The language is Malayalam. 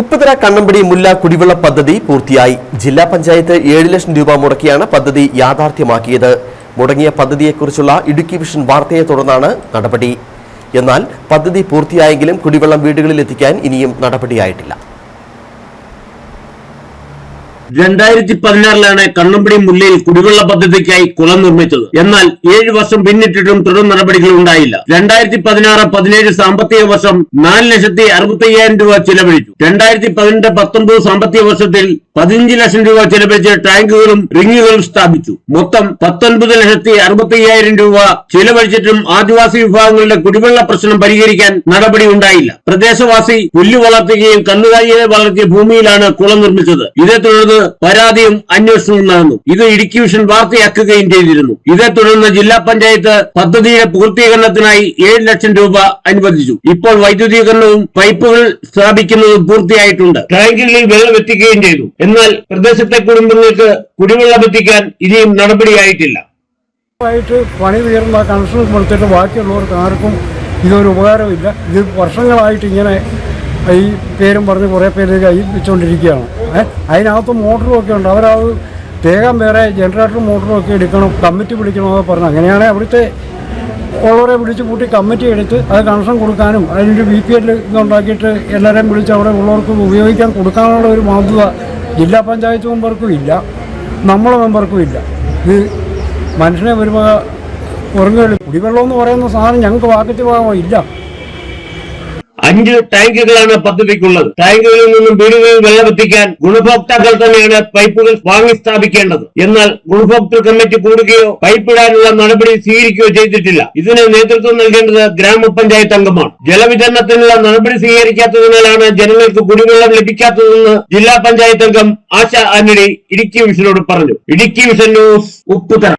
ഉപ്പുതറ കണ്ണമ്പടി മുല്ല കുടിവെള്ള പദ്ധതി പൂർത്തിയായി. ജില്ലാ പഞ്ചായത്ത് ഏഴ് ലക്ഷം രൂപ മുടക്കിയാണ് പദ്ധതി യാഥാർത്ഥ്യമാക്കിയത്. മുടങ്ങിയ പദ്ധതിയെക്കുറിച്ചുള്ള ഇടുക്കി വിഷൻ വാർത്തയെ തുടർന്നാണ് നടപടി. എന്നാൽ പദ്ധതി പൂർത്തിയായെങ്കിലും കുടിവെള്ളം വീടുകളിൽ എത്തിക്കാൻ ഇനിയും നടപടിയായിട്ടില്ല. രണ്ടായിരത്തി പതിനാറിലാണ് കണ്ണമ്പടി മുല്ലയിൽ കുടിവെള്ള പദ്ധതിക്കായി കുളം നിർമ്മിച്ചത്. എന്നാൽ ഏഴ് വർഷം പിന്നിട്ടിട്ടും തുടർ നടപടികൾ ഉണ്ടായില്ല. രണ്ടായിരത്തി പതിനാറ് പതിനേഴ് സാമ്പത്തിക വർഷം നാല് ലക്ഷത്തി അറുപത്തി അയ്യായിരം രൂപ ചിലവഴിച്ചു. രണ്ടായിരത്തി പതിനെട്ട് പത്തൊമ്പത് സാമ്പത്തിക വർഷത്തിൽ പതിനഞ്ച് ലക്ഷം രൂപ ചിലവഴിച്ച് ടാങ്കുകളും റിങ്ങുകളും സ്ഥാപിച്ചു. മൊത്തം പത്തൊൻപത് ലക്ഷത്തി അറുപത്തി അയ്യായിരം രൂപ ചിലവഴിച്ചിട്ടും ആദിവാസി വിഭാഗങ്ങളുടെ കുടിവെള്ള പ്രശ്നം പരിഹരിക്കാൻ നടപടി ഉണ്ടായില്ല. പ്രദേശവാസി പുല്ലു വളർത്തുകയും കന്നുകാലികളെ വളർത്തിയ ഭൂമിയിലാണ് കുളം നിർമ്മിച്ചത്. ഇതേ തുടർന്ന് പരാതിയും അന്വേഷണവും നടന്നു. ഇത് ഇടുക്കി വിഷൻ വാർത്തയാക്കുകയും ചെയ്തിരുന്നു. ഇതേ തുടർന്ന് ജില്ലാ പഞ്ചായത്ത് പദ്ധതിയുടെ പൂർത്തീകരണത്തിനായി ഏഴ് ലക്ഷം രൂപ അനുവദിച്ചു. ഇപ്പോൾ വൈദ്യുതീകരണവും പൈപ്പുകൾ സ്ഥാപിക്കുന്നതും പൂർത്തിയായിട്ടുണ്ട്. ടാങ്കുകളിൽ വെള്ളം എത്തിക്കുകയും ചെയ്തു. എന്നാൽ പ്രദേശത്തെ കുടുംബങ്ങൾക്ക് കുടിവെള്ളം എത്തിക്കാൻ ഇനിയും നടപടിയായിട്ടില്ല. ആയിട്ട് പണി തീർന്ന കണക്ഷൻ കൊടുത്തിട്ട് ബാക്കിയുള്ളവർക്ക് ആർക്കും ഇതൊരു ഉപകാരമില്ല ഇത് വർഷങ്ങളായിട്ട് ഇങ്ങനെ ഈ പേരും പറഞ്ഞ് കുറേ പേര് കൈ വെച്ചുകൊണ്ടിരിക്കുകയാണ് അതിനകത്ത് മോട്ടറും ഒക്കെ ഉണ്ട്. അവരത് വേഗം വേറെ ജനറേറ്ററും മോട്ടറും ഒക്കെ എടുക്കണം. കമ്മിറ്റി വിളിക്കണമെന്ന് പറഞ്ഞു. അങ്ങനെയാണെങ്കിൽ അവിടുത്തെ ഉള്ളവരെ വിളിച്ച് കൂട്ടി കമ്മിറ്റി എടുത്ത് അത് കണക്ഷൻ കൊടുക്കാനും അതിന്റെ ബി പി എൽ ഇതുണ്ടാക്കിയിട്ട് എല്ലാവരെയും വിളിച്ച് അവിടെ ഉള്ളവർക്ക് ഉപയോഗിക്കാൻ കൊടുക്കാനുള്ള ഒരു ബാധ്യത ജില്ലാ പഞ്ചായത്ത് മെമ്പർക്കും ഇല്ല. നമ്മളെ മെമ്പർക്കും ഇല്ല. ഇത് മനുഷ്യനെ വരുമ്പോൾ ഉറങ്ങുകയുള്ളൂ കുടിവെള്ളം എന്ന് പറയുന്ന സാധനം ഞങ്ങൾക്ക് വാക്കറ്റ് ഭാഗമോ ഇല്ല. അഞ്ച് ടാങ്കുകളാണ് പദ്ധതിക്കുള്ളത്. ടാങ്കുകളിൽ നിന്നും വീടുകളിൽ വെള്ളമെത്തിക്കാൻ ഗുണഭോക്താക്കൾ തന്നെയാണ് പൈപ്പുകൾ വാങ്ങി സ്ഥാപിക്കേണ്ടത്. എന്നാൽ ഗുണഭോക്തൃ കമ്മിറ്റി കൂടുകയോ പൈപ്പ് ഇടാനുള്ള നടപടി സ്വീകരിക്കുകയോ ചെയ്തിട്ടില്ല. ഇതിന് നേതൃത്വം നൽകേണ്ടത് ഗ്രാമപഞ്ചായത്ത് അംഗമാണ്. ജലവിതരണത്തിനുള്ള നടപടി സ്വീകരിക്കാത്തതിനാലാണ് ജനങ്ങൾക്ക് കുടിവെള്ളം ലഭിക്കാത്തതെന്ന് ജില്ലാ പഞ്ചായത്ത് അംഗം ആശ ആന്റണി ഇടുക്കി വിഷനോട് പറഞ്ഞു. Idukki vision news Upputhara.